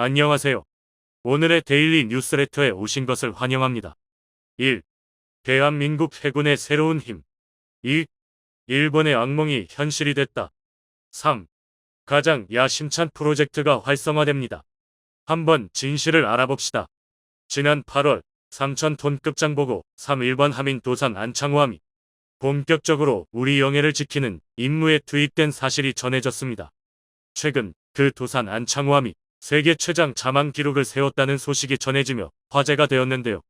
안녕하세요. 오늘의 데일리 뉴스레터에 오신 것을 환영합니다. 1. 대한민국 해군의 새로운 힘. 2. 일본의 악몽이 현실이 됐다. 3. 가장 야심찬 프로젝트가 활성화됩니다. 한번 진실을 알아봅시다. 지난 8월 3,000톤급 장보고 3일번 함인 도산 안창호함이 본격적으로 우리 영해를 지키는 임무에 투입된 사실이 전해졌습니다. 최근 그 도산 안창호함이 세계 최장 자망 기록을 세웠다는 소식이 전해지며 화제가 되었는데요.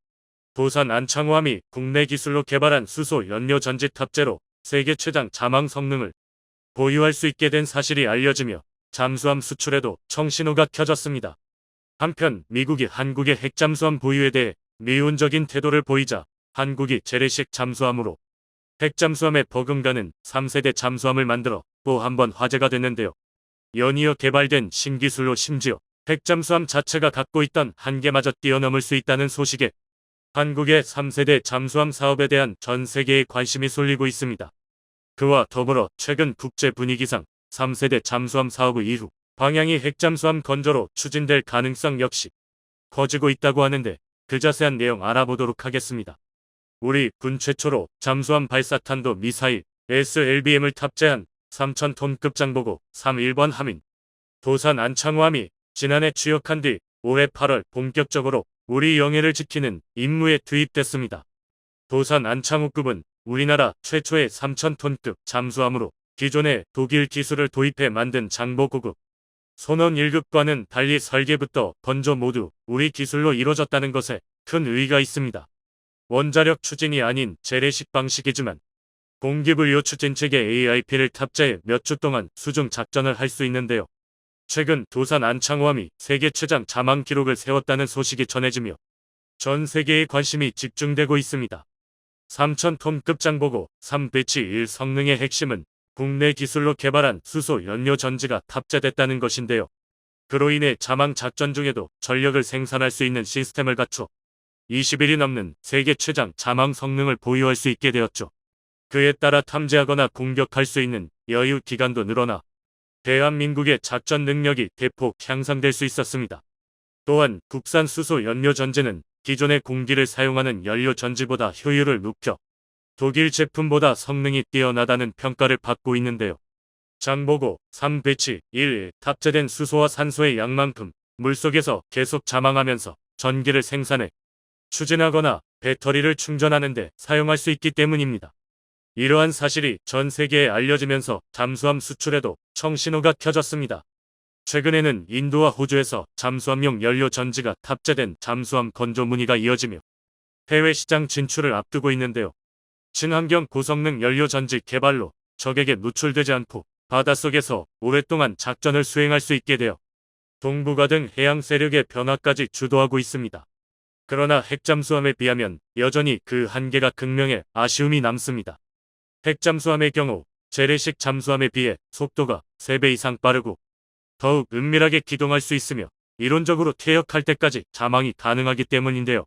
도산 안창호함이 국내 기술로 개발한 수소 연료 전지 탑재로 세계 최장 자망 성능을 보유할 수 있게 된 사실이 알려지며 잠수함 수출에도 청신호가 켜졌습니다. 한편 미국이 한국의 핵잠수함 보유에 대해 미온적인 태도를 보이자 한국이 재래식 잠수함으로 핵잠수함에 버금가는 3세대 잠수함을 만들어 또 한 번 화제가 됐는데요. 연이어 개발된 신기술로 심지어 핵잠수함 자체가 갖고 있던 한계마저 뛰어넘을 수 있다는 소식에 한국의 3세대 잠수함 사업에 대한 전 세계의 관심이 쏠리고 있습니다. 그와 더불어 최근 국제 분위기상 3세대 잠수함 사업의 이후 방향이 핵잠수함 건조로 추진될 가능성 역시 커지고 있다고 하는데 그 자세한 내용 알아보도록 하겠습니다. 우리 군 최초로 잠수함 발사탄도 미사일 SLBM을 탑재한 3,000톤급 장보고 31번 함인 도산 안창호함이 지난해 취역한 뒤 올해 8월 본격적으로 우리 영해를 지키는 임무에 투입됐습니다. 도산 안창호급은 우리나라 최초의 3,000톤급 잠수함으로 기존의 독일 기술을 도입해 만든 장보고급 손원 1급과는 달리 설계부터 건조 모두 우리 기술로 이루어졌다는 것에 큰 의의가 있습니다. 원자력 추진이 아닌 재래식 방식이지만 공기분류 추진 체계 AIP를 탑재해 몇 주 동안 수중 작전을 할 수 있는데요. 최근 도산 안창호함이 세계 최장 자망 기록을 세웠다는 소식이 전해지며 전 세계의 관심이 집중되고 있습니다. 3,000톤급 장보고 3배치 1 성능의 핵심은 국내 기술로 개발한 수소 연료 전지가 탑재됐다는 것인데요. 그로 인해 자망 작전 중에도 전력을 생산할 수 있는 시스템을 갖춰 20일이 넘는 세계 최장 자망 성능을 보유할 수 있게 되었죠. 그에 따라 탐지하거나 공격할 수 있는 여유 기간도 늘어나 대한민국의 작전 능력이 대폭 향상될 수 있었습니다. 또한 국산 수소 연료 전지는 기존의 공기를 사용하는 연료 전지보다 효율을 높여 독일 제품보다 성능이 뛰어나다는 평가를 받고 있는데요. 장보고 3배치 1에 탑재된 수소와 산소의 양만큼 물속에서 계속 자망하면서 전기를 생산해 추진하거나 배터리를 충전하는 데 사용할 수 있기 때문입니다. 이러한 사실이 전 세계에 알려지면서 잠수함 수출에도 청신호가 켜졌습니다. 최근에는 인도와 호주에서 잠수함용 연료 전지가 탑재된 잠수함 건조 문의가 이어지며 해외 시장 진출을 앞두고 있는데요. 친환경 고성능 연료 전지 개발로 적에게 노출되지 않고 바닷속에서 오랫동안 작전을 수행할 수 있게 되어 동북아 등 해양 세력의 변화까지 주도하고 있습니다. 그러나 핵잠수함에 비하면 여전히 그 한계가 극명해 아쉬움이 남습니다. 핵잠수함의 경우 재래식 잠수함에 비해 속도가 3배 이상 빠르고 더욱 은밀하게 기동할 수 있으며 이론적으로 퇴역할 때까지 자망이 가능하기 때문인데요.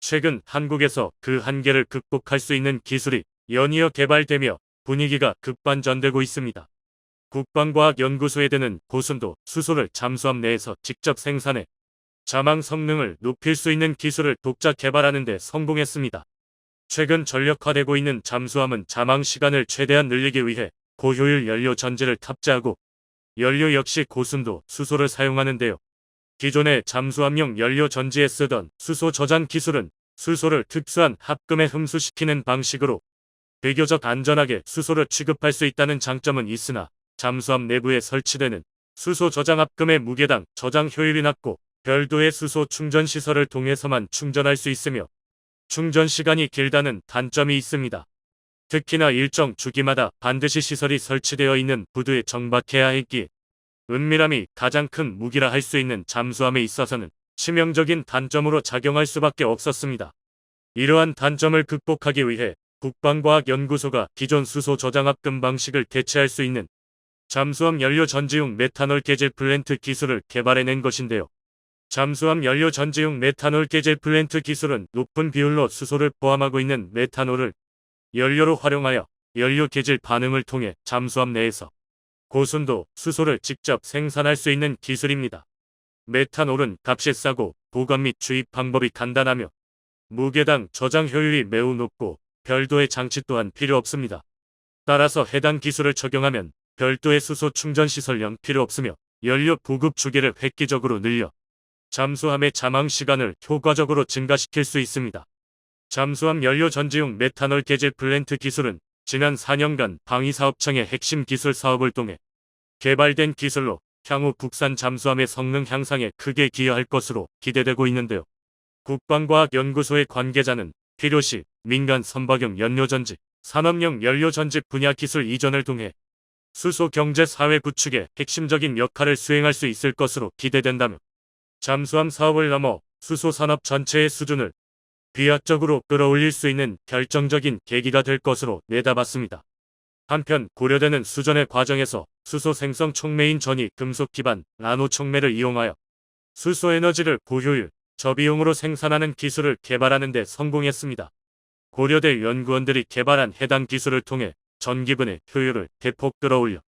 최근 한국에서 그 한계를 극복할 수 있는 기술이 연이어 개발되며 분위기가 급반전되고 있습니다. 국방과학연구소에 드는 고순도 수소를 잠수함 내에서 직접 생산해 자망 성능을 높일 수 있는 기술을 독자 개발하는 데 성공했습니다. 최근 전력화되고 있는 잠수함은 자망 시간을 최대한 늘리기 위해 고효율 연료 전지를 탑재하고 연료 역시 고순도 수소를 사용하는데요. 기존의 잠수함용 연료 전지에 쓰던 수소 저장 기술은 수소를 특수한 합금에 흡수시키는 방식으로 비교적 안전하게 수소를 취급할 수 있다는 장점은 있으나 잠수함 내부에 설치되는 수소 저장 합금의 무게당 저장 효율이 낮고 별도의 수소 충전 시설을 통해서만 충전할 수 있으며 충전 시간이 길다는 단점이 있습니다. 특히나 일정 주기마다 반드시 시설이 설치되어 있는 부두에 정박해야 했기에 은밀함이 가장 큰 무기라 할 수 있는 잠수함에 있어서는 치명적인 단점으로 작용할 수밖에 없었습니다. 이러한 단점을 극복하기 위해 국방과학연구소가 기존 수소 저장합금 방식을 대체할 수 있는 잠수함 연료 전지용 메탄올 계질 플랜트 기술을 개발해낸 것인데요. 잠수함 연료 전지용 메탄올 계질 플랜트 기술은 높은 비율로 수소를 포함하고 있는 메탄올을 연료로 활용하여 연료 계질 반응을 통해 잠수함 내에서 고순도 수소를 직접 생산할 수 있는 기술입니다. 메탄올은 값이 싸고 보관 및 주입 방법이 간단하며 무게당 저장 효율이 매우 높고 별도의 장치 또한 필요 없습니다. 따라서 해당 기술을 적용하면 별도의 수소 충전 시설령 필요 없으며 연료 보급 주기를 획기적으로 늘려 잠수함의 잠항 시간을 효과적으로 증가시킬 수 있습니다. 잠수함 연료 전지용 메탄올 개질 플랜트 기술은 지난 4년간 방위사업청의 핵심 기술 사업을 통해 개발된 기술로 향후 국산 잠수함의 성능 향상에 크게 기여할 것으로 기대되고 있는데요. 국방과학연구소의 관계자는 필요시 민간 선박용 연료전지, 산업용 연료전지 분야 기술 이전을 통해 수소 경제 사회 구축에 핵심적인 역할을 수행할 수 있을 것으로 기대된다며 잠수함 사업을 넘어 수소 산업 전체의 수준을 비약적으로 끌어올릴 수 있는 결정적인 계기가 될 것으로 내다봤습니다. 한편 고려되는 수전의 과정에서 수소 생성 촉매인 전이 금속 기반 나노 촉매를 이용하여 수소 에너지를 고효율, 저비용으로 생산하는 기술을 개발하는 데 성공했습니다. 고려대 연구원들이 개발한 해당 기술을 통해 전기분의 효율을 대폭 끌어올려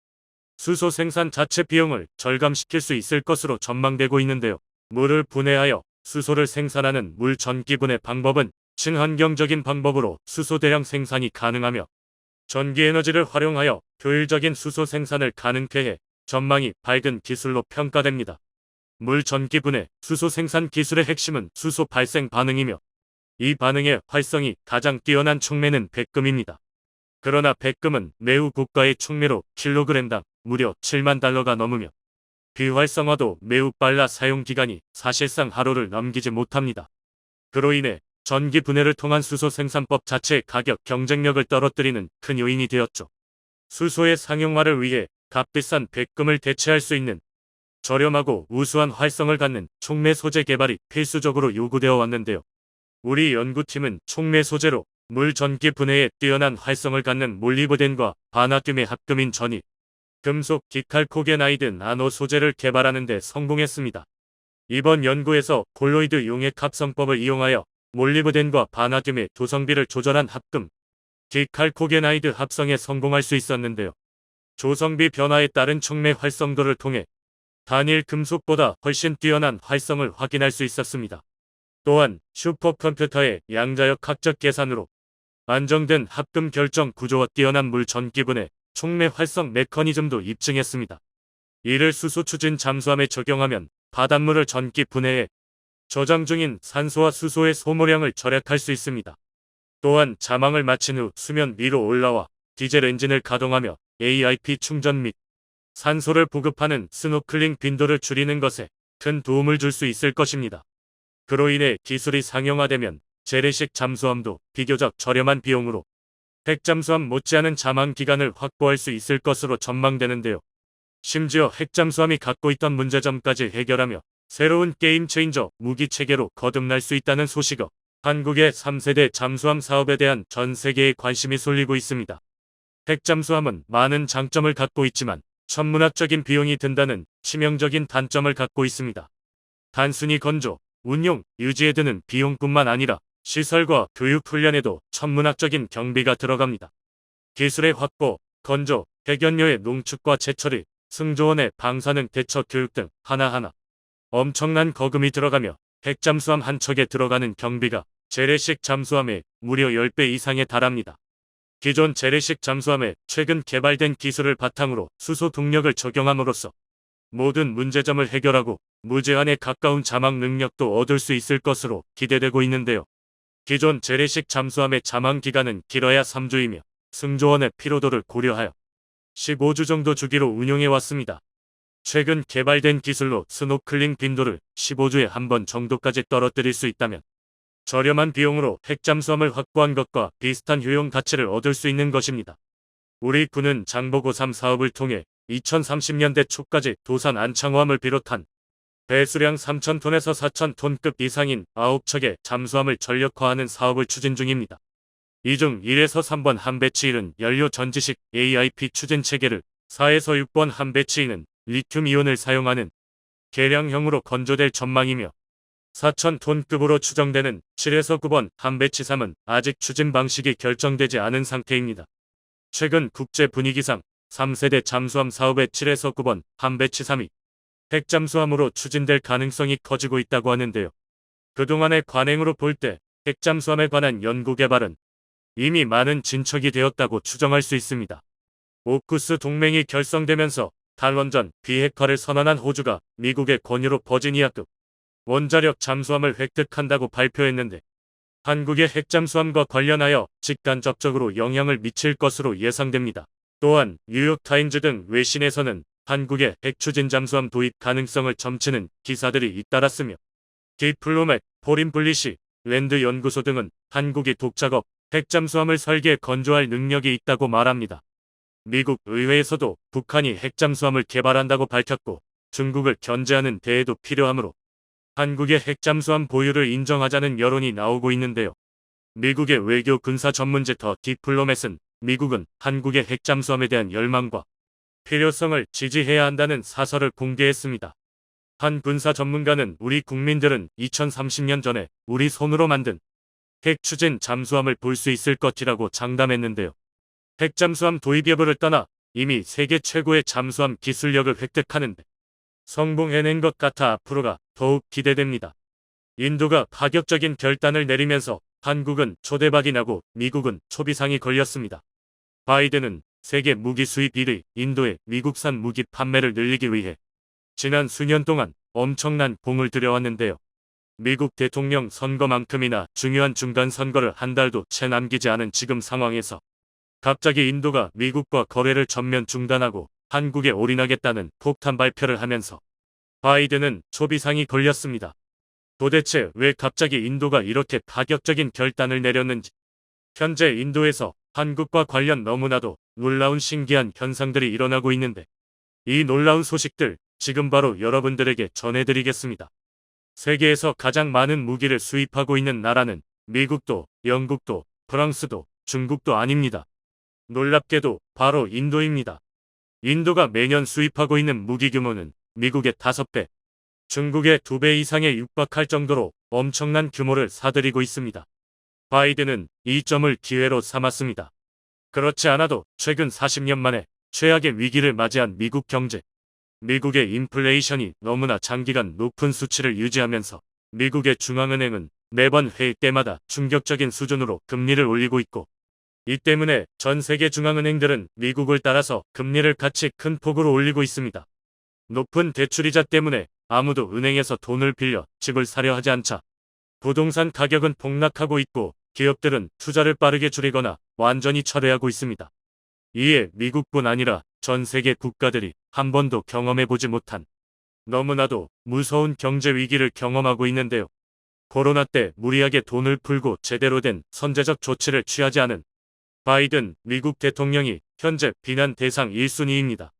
수소 생산 자체 비용을 절감시킬 수 있을 것으로 전망되고 있는데요. 물을 분해하여 수소를 생산하는 물 전기분해 방법은 친환경적인 방법으로 수소 대량 생산이 가능하며 전기 에너지를 활용하여 효율적인 수소 생산을 가능케 해 전망이 밝은 기술로 평가됩니다. 물 전기 분해 수소 생산 기술의 핵심은 수소 발생 반응이며 이 반응의 활성이 가장 뛰어난 촉매는 백금입니다. 그러나 백금은 매우 고가의 촉매로 킬로그램당 무려 7만 달러가 넘으며 비활성화도 매우 빨라 사용 기간이 사실상 하루를 넘기지 못합니다. 그로 인해 전기 분해를 통한 수소 생산법 자체의 가격 경쟁력을 떨어뜨리는 큰 요인이 되었죠. 수소의 상용화를 위해 값비싼 백금을 대체할 수 있는 저렴하고 우수한 활성을 갖는 촉매 소재 개발이 필수적으로 요구되어 왔는데요. 우리 연구팀은 촉매 소재로 물 전기 분해에 뛰어난 활성을 갖는 몰리브덴과 바나듐의 합금인 전이 금속 디칼코게나이드 나노 소재를 개발하는 데 성공했습니다. 이번 연구에서 콜로이드 용액 합성법을 이용하여 몰리브덴과 바나듐의 도성비를 조절한 합금 디칼코게나이드 합성에 성공할 수 있었는데요. 조성비 변화에 따른 촉매 활성도를 통해 단일 금속보다 훨씬 뛰어난 활성을 확인할 수 있었습니다. 또한 슈퍼컴퓨터의 양자역 학적 계산으로 안정된 합금 결정 구조와 뛰어난 물 전기분해 촉매 활성 메커니즘도 입증했습니다. 이를 수소 추진 잠수함에 적용하면 바닷물을 전기 분해해 저장 중인 산소와 수소의 소모량을 절약할 수 있습니다. 또한 자망을 마친 후 수면 위로 올라와 디젤 엔진을 가동하며 AIP 충전 및 산소를 보급하는 스노클링 빈도를 줄이는 것에 큰 도움을 줄 수 있을 것입니다. 그로 인해 기술이 상용화되면 재래식 잠수함도 비교적 저렴한 비용으로 핵잠수함 못지않은 잠항 기간을 확보할 수 있을 것으로 전망되는데요. 심지어 핵잠수함이 갖고 있던 문제점까지 해결하며 새로운 게임 체인저 무기 체계로 거듭날 수 있다는 소식어 한국의 3세대 잠수함 사업에 대한 전 세계의 관심이 쏠리고 있습니다. 핵잠수함은 많은 장점을 갖고 있지만 천문학적인 비용이 든다는 치명적인 단점을 갖고 있습니다. 단순히 건조, 운용, 유지에 드는 비용뿐만 아니라 시설과 교육 훈련에도 천문학적인 경비가 들어갑니다. 기술의 확보, 건조, 핵연료의 농축과 재처리, 승조원의 방사능 대처 교육 등 하나하나 엄청난 거금이 들어가며 핵잠수함 한 척에 들어가는 경비가 재래식 잠수함의 무려 10배 이상에 달합니다. 기존 재래식 잠수함에 최근 개발된 기술을 바탕으로 수소 동력을 적용함으로써 모든 문제점을 해결하고 무제한에 가까운 자막 능력도 얻을 수 있을 것으로 기대되고 있는데요. 기존 재래식 잠수함의 잠항 기간은 길어야 3주이며 승조원의 피로도를 고려하여 15주 정도 주기로 운용해 왔습니다. 최근 개발된 기술로 스노클링 빈도를 15주에 한 번 정도까지 떨어뜨릴 수 있다면 저렴한 비용으로 핵잠수함을 확보한 것과 비슷한 효용 가치를 얻을 수 있는 것입니다. 우리 군은 장보고 3 사업을 통해 2030년대 초까지 도산 안창호함을 비롯한 배수량 3,000톤에서 4,000톤급 이상인 9척의 잠수함을 전력화하는 사업을 추진 중입니다. 이 중 1에서 3번 한 배치 1은 연료 전지식 AIP 추진 체계를 4에서 6번 한 배치 2는 리튬 이온을 사용하는 개량형으로 건조될 전망이며 4,000톤급으로 추정되는 7에서 9번 한 배치 3은 아직 추진 방식이 결정되지 않은 상태입니다. 최근 국제 분위기상 3세대 잠수함 사업의 7에서 9번 한 배치 3이 핵 잠수함으로 추진될 가능성이 커지고 있다고 하는데요. 그동안의 관행으로 볼 때 핵 잠수함에 관한 연구 개발은 이미 많은 진척이 되었다고 추정할 수 있습니다. 오쿠스 동맹이 결성되면서 탈원전 비핵화를 선언한 호주가 미국의 권유로 버지니아급 원자력 잠수함을 획득한다고 발표했는데 한국의 핵잠수함과 관련하여 직간접적으로 영향을 미칠 것으로 예상됩니다. 또한 뉴욕타임즈 등 외신에서는 한국의 핵추진 잠수함 도입 가능성을 점치는 기사들이 잇따랐으며 디플로맷, 포린 블리시, 랜드 연구소 등은 한국이 독작업 핵잠수함을 설계 건조할 능력이 있다고 말합니다. 미국 의회에서도 북한이 핵잠수함을 개발한다고 밝혔고 중국을 견제하는 대회도 필요하므로 한국의 핵잠수함 보유를 인정하자는 여론이 나오고 있는데요. 미국의 외교 군사 전문지 더 디플로맷은 미국은 한국의 핵잠수함에 대한 열망과 필요성을 지지해야 한다는 사설을 공개했습니다. 한 군사 전문가는 우리 국민들은 2030년 전에 우리 손으로 만든 핵 추진 잠수함을 볼 수 있을 것이라고 장담했는데요. 핵 잠수함 도입 여부를 떠나 이미 세계 최고의 잠수함 기술력을 획득하는데 성공해낸 것 같아 앞으로가 더욱 기대됩니다. 인도가 파격적인 결단을 내리면서 한국은 초대박이 나고 미국은 초비상이 걸렸습니다. 바이든은 세계 무기 수입 1위 인도의 미국산 무기 판매를 늘리기 위해 지난 수년 동안 엄청난 공을 들여왔는데요. 미국 대통령 선거만큼이나 중요한 중간 선거를 한 달도 채 남기지 않은 지금 상황에서 갑자기 인도가 미국과 거래를 전면 중단하고 한국에 올인하겠다는 폭탄 발표를 하면서 바이든은 초비상이 걸렸습니다. 도대체 왜 갑자기 인도가 이렇게 파격적인 결단을 내렸는지 현재 인도에서 한국과 관련 너무나도 놀라운 신기한 현상들이 일어나고 있는데 이 놀라운 소식들 지금 바로 여러분들에게 전해드리겠습니다. 세계에서 가장 많은 무기를 수입하고 있는 나라는 미국도 영국도 프랑스도 중국도 아닙니다. 놀랍게도 바로 인도입니다. 인도가 매년 수입하고 있는 무기 규모는 미국의 5배, 중국의 2배 이상에 육박할 정도로 엄청난 규모를 사들이고 있습니다. 바이든은 이 점을 기회로 삼았습니다. 그렇지 않아도 최근 40년 만에 최악의 위기를 맞이한 미국 경제. 미국의 인플레이션이 너무나 장기간 높은 수치를 유지하면서 미국의 중앙은행은 매번 회의 때마다 충격적인 수준으로 금리를 올리고 있고 이 때문에 전 세계 중앙은행들은 미국을 따라서 금리를 같이 큰 폭으로 올리고 있습니다. 높은 대출이자 때문에 아무도 은행에서 돈을 빌려 집을 사려 하지 않자 부동산 가격은 폭락하고 있고 기업들은 투자를 빠르게 줄이거나 완전히 철회하고 있습니다. 이에 미국뿐 아니라 전 세계 국가들이 한 번도 경험해보지 못한 너무나도 무서운 경제 위기를 경험하고 있는데요. 코로나 때 무리하게 돈을 풀고 제대로 된 선제적 조치를 취하지 않은 바이든 미국 대통령이 현재 비난 대상 1순위입니다.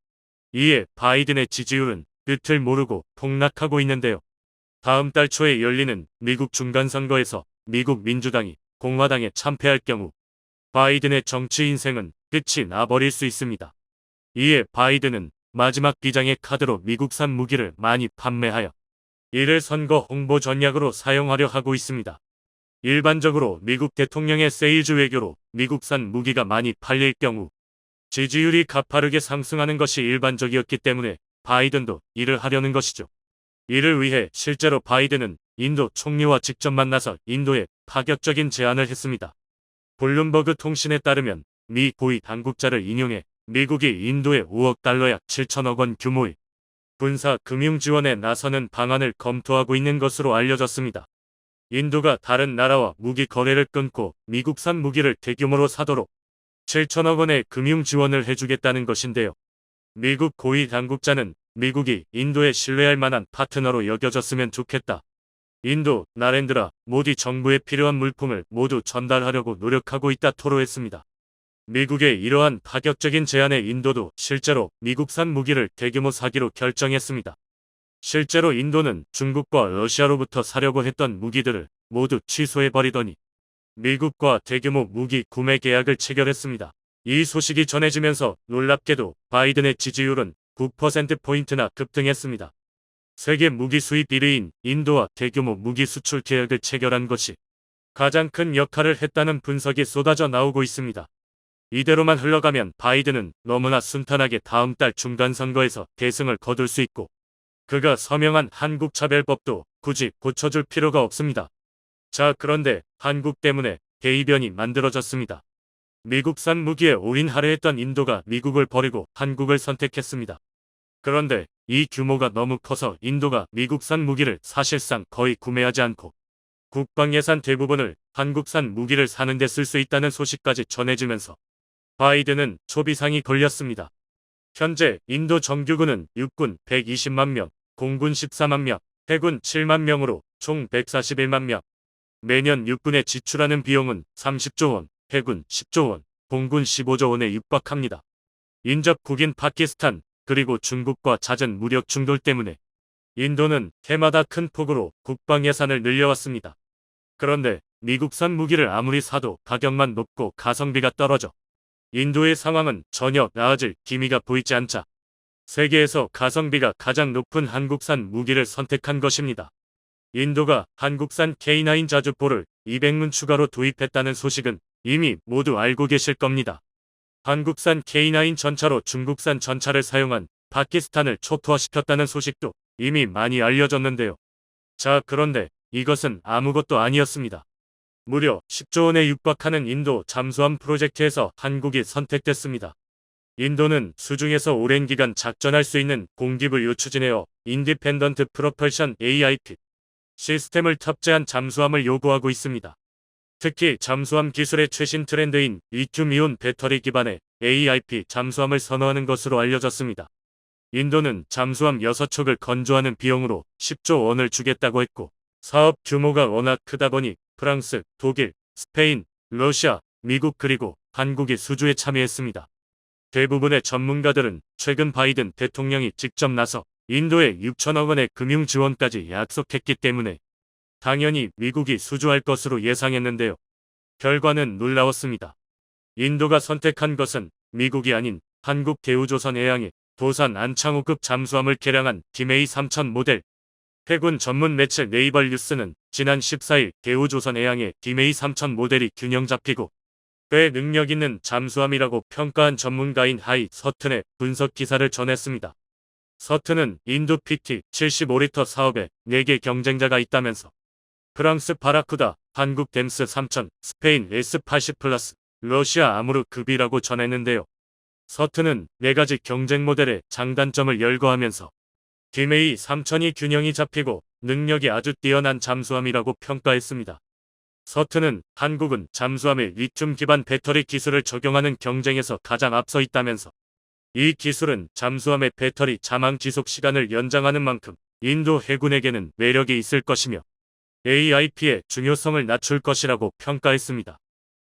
이에 바이든의 지지율은 끝을 모르고 폭락하고 있는데요. 다음 달 초에 열리는 미국 중간선거에서 미국 민주당이 공화당에 참패할 경우 바이든의 정치 인생은 끝이 나버릴 수 있습니다. 이에 바이든은 마지막 비장의 카드로 미국산 무기를 많이 판매하여 이를 선거 홍보 전략으로 사용하려 하고 있습니다. 일반적으로 미국 대통령의 세일즈 외교로 미국산 무기가 많이 팔릴 경우 지지율이 가파르게 상승하는 것이 일반적이었기 때문에 바이든도 이를 하려는 것이죠. 이를 위해 실제로 바이든은 인도 총리와 직접 만나서 인도에 파격적인 제안을 했습니다. 블룸버그 통신에 따르면 미 고위 당국자를 인용해 미국이 인도에 5억 달러 약 7천억 원 규모의 군사 금융 지원에 나서는 방안을 검토하고 있는 것으로 알려졌습니다. 인도가 다른 나라와 무기 거래를 끊고 미국산 무기를 대규모로 사도록 7천억 원의 금융 지원을 해주겠다는 것인데요. 미국 고위 당국자는 미국이 인도에 신뢰할 만한 파트너로 여겨졌으면 좋겠다. 인도, 나렌드라, 모디 정부에 필요한 물품을 모두 전달하려고 노력하고 있다 토로했습니다. 미국의 이러한 파격적인 제안에 인도도 실제로 미국산 무기를 대규모 사기로 결정했습니다. 실제로 인도는 중국과 러시아로부터 사려고 했던 무기들을 모두 취소해버리더니 미국과 대규모 무기 구매 계약을 체결했습니다. 이 소식이 전해지면서 놀랍게도 바이든의 지지율은 9%포인트나 급등했습니다. 세계 무기 수입 1위인 인도와 대규모 무기 수출 계약을 체결한 것이 가장 큰 역할을 했다는 분석이 쏟아져 나오고 있습니다. 이대로만 흘러가면 바이든은 너무나 순탄하게 다음 달 중간 선거에서 대승을 거둘 수 있고 그가 서명한 한국차별법도 굳이 고쳐줄 필요가 없습니다. 자, 그런데 한국 때문에 대이변이 만들어졌습니다. 미국산 무기에 올인 하려 했던 인도가 미국을 버리고 한국을 선택했습니다. 그런데 이 규모가 너무 커서 인도가 미국산 무기를 사실상 거의 구매하지 않고 국방 예산 대부분을 한국산 무기를 사는 데 쓸 수 있다는 소식까지 전해지면서 바이든은 초비상이 걸렸습니다. 현재 인도 정규군은 육군 120만 명, 공군 14만 명, 해군 7만 명으로 총 141만 명. 매년 육군에 지출하는 비용은 30조 원, 해군 10조 원, 공군 15조 원에 육박합니다. 인접 국인 파키스탄 그리고 중국과 잦은 무력 충돌 때문에 인도는 해마다 큰 폭으로 국방 예산을 늘려왔습니다. 그런데 미국산 무기를 아무리 사도 가격만 높고 가성비가 떨어져 인도의 상황은 전혀 나아질 기미가 보이지 않자 세계에서 가성비가 가장 높은 한국산 무기를 선택한 것입니다. 인도가 한국산 K9 자주포를 200문 추가로 도입했다는 소식은 이미 모두 알고 계실 겁니다. 한국산 K9 전차로 중국산 전차를 사용한 파키스탄을 초토화시켰다는 소식도 이미 많이 알려졌는데요. 자, 그런데 이것은 아무것도 아니었습니다. 무려 10조 원에 육박하는 인도 잠수함 프로젝트에서 한국이 선택됐습니다. 인도는 수중에서 오랜 기간 작전할 수 있는 공기부유 추진해어 인디펜던트 프로펄션 AIP 시스템을 탑재한 잠수함을 요구하고 있습니다. 특히 잠수함 기술의 최신 트렌드인 리튬이온 배터리 기반의 AIP 잠수함을 선호하는 것으로 알려졌습니다. 인도는 잠수함 6척을 건조하는 비용으로 10조 원을 주겠다고 했고 사업 규모가 워낙 크다 보니 프랑스, 독일, 스페인, 러시아, 미국 그리고 한국이 수주에 참여했습니다. 대부분의 전문가들은 최근 바이든 대통령이 직접 나서 인도에 6천억 원의 금융 지원까지 약속했기 때문에 당연히 미국이 수주할 것으로 예상했는데요. 결과는 놀라웠습니다. 인도가 선택한 것은 미국이 아닌 한국 대우조선 해양의 도산 안창호급 잠수함을 개량한 디메이 3000 모델. 해군 전문 매체 네이벌 뉴스는 지난 14일 대우조선 해양의 디메이 3000 모델이 균형 잡히고 꽤 능력 있는 잠수함이라고 평가한 전문가인 하이 서튼의 분석 기사를 전했습니다. 서튼은 인도 PT 75리터 사업에 4개 경쟁자가 있다면서 프랑스 바라쿠다, 한국 댐스 3000, 스페인 S80 플러스, 러시아 아무르 급이라고 전했는데요. 서튼은 4가지 경쟁 모델의 장단점을 열거하면서 디메이 3000이 균형이 잡히고 능력이 아주 뛰어난 잠수함이라고 평가했습니다. 서튼은 한국은 잠수함에 리튬 기반 배터리 기술을 적용하는 경쟁에서 가장 앞서 있다면서 이 기술은 잠수함의 배터리 자망 지속 시간을 연장하는 만큼 인도 해군에게는 매력이 있을 것이며 AIP의 중요성을 낮출 것이라고 평가했습니다.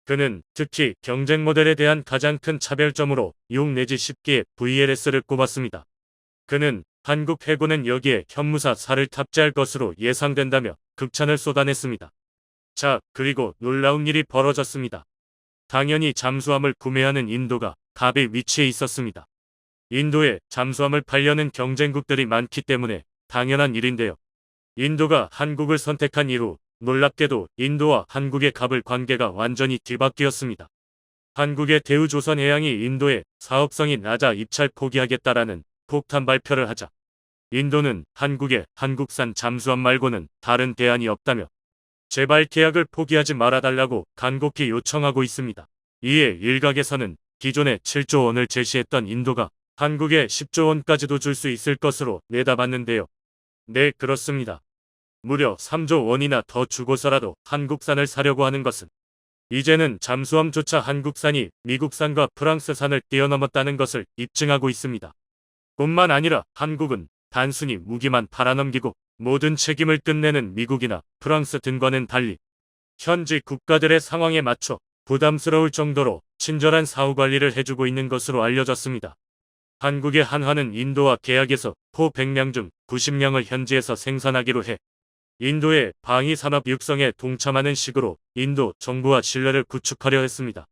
그는 특히 경쟁 모델에 대한 가장 큰 차별점으로 6 내지 10개의 VLS를 꼽았습니다. 그는 한국 해군은 여기에 현무사 살을 탑재할 것으로 예상된다며 극찬을 쏟아냈습니다. 자, 그리고 놀라운 일이 벌어졌습니다. 당연히 잠수함을 구매하는 인도가 갑의 위치에 있었습니다. 인도에 잠수함을 팔려는 경쟁국들이 많기 때문에 당연한 일인데요. 인도가 한국을 선택한 이후 놀랍게도 인도와 한국의 갑을 관계가 완전히 뒤바뀌었습니다. 한국의 대우조선해양이 인도에 사업성이 낮아 입찰 포기하겠다라는 폭탄 발표를 하자 인도는 한국에 한국산 잠수함 말고는 다른 대안이 없다며 제발 계약을 포기하지 말아달라고 간곡히 요청하고 있습니다. 이에 일각에서는 기존에 7조 원을 제시했던 인도가 한국에 10조 원까지도 줄 수 있을 것으로 내다봤는데요. 네, 그렇습니다. 무려 3조 원이나 더 주고서라도 한국산을 사려고 하는 것은 이제는 잠수함조차 한국산이 미국산과 프랑스산을 뛰어넘었다는 것을 입증하고 있습니다. 뿐만 아니라 한국은 단순히 무기만 팔아넘기고 모든 책임을 끝내는 미국이나 프랑스 등과는 달리 현지 국가들의 상황에 맞춰 부담스러울 정도로 친절한 사후 관리를 해주고 있는 것으로 알려졌습니다. 한국의 한화는 인도와 계약에서 포 100량 중 90량을 현지에서 생산하기로 해 인도의 방위 산업 육성에 동참하는 식으로 인도 정부와 신뢰를 구축하려 했습니다.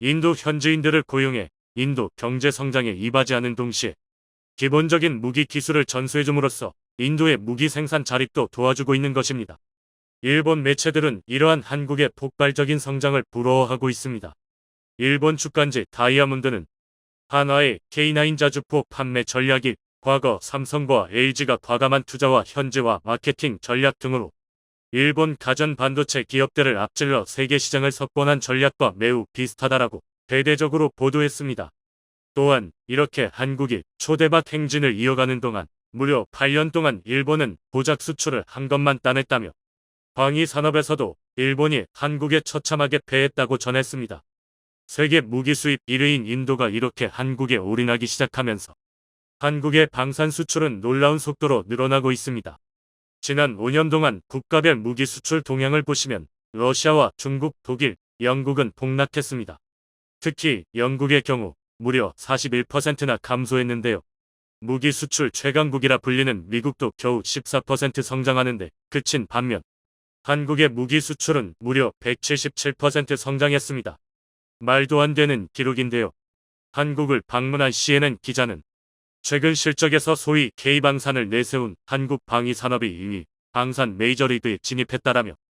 인도 현지인들을 고용해 인도 경제 성장에 이바지하는 동시에 기본적인 무기 기술을 전수해줌으로써 인도의 무기 생산 자립도 도와주고 있는 것입니다. 일본 매체들은 이러한 한국의 폭발적인 성장을 부러워하고 있습니다. 일본 주간지 다이아몬드는 한화의 K9 자주포 판매 전략이 과거 삼성과 LG가 과감한 투자와 현지화 마케팅 전략 등으로 일본 가전 반도체 기업들을 앞질러 세계 시장을 석권한 전략과 매우 비슷하다라고 대대적으로 보도했습니다. 또한 이렇게 한국이 초대박 행진을 이어가는 동안 무려 8년 동안 일본은 고작 수출을 한 것만 따냈다며 방위 산업에서도 일본이 한국에 처참하게 패했다고 전했습니다. 세계 무기 수입 1위인 인도가 이렇게 한국에 올인하기 시작하면서 한국의 방산 수출은 놀라운 속도로 늘어나고 있습니다. 지난 5년 동안 국가별 무기 수출 동향을 보시면 러시아와 중국, 독일, 영국은 폭락했습니다. 특히 영국의 경우 무려 41%나 감소했는데요. 무기 수출 최강국이라 불리는 미국도 겨우 14% 성장하는데 그친 반면 한국의 무기 수출은 무려 177% 성장했습니다. 말도 안 되는 기록인데요. 한국을 방문한 CNN 기자는 최근 실적에서 소위 K방산을 내세운 한국 방위산업이 이미 방산 메이저리그에 진입했다라며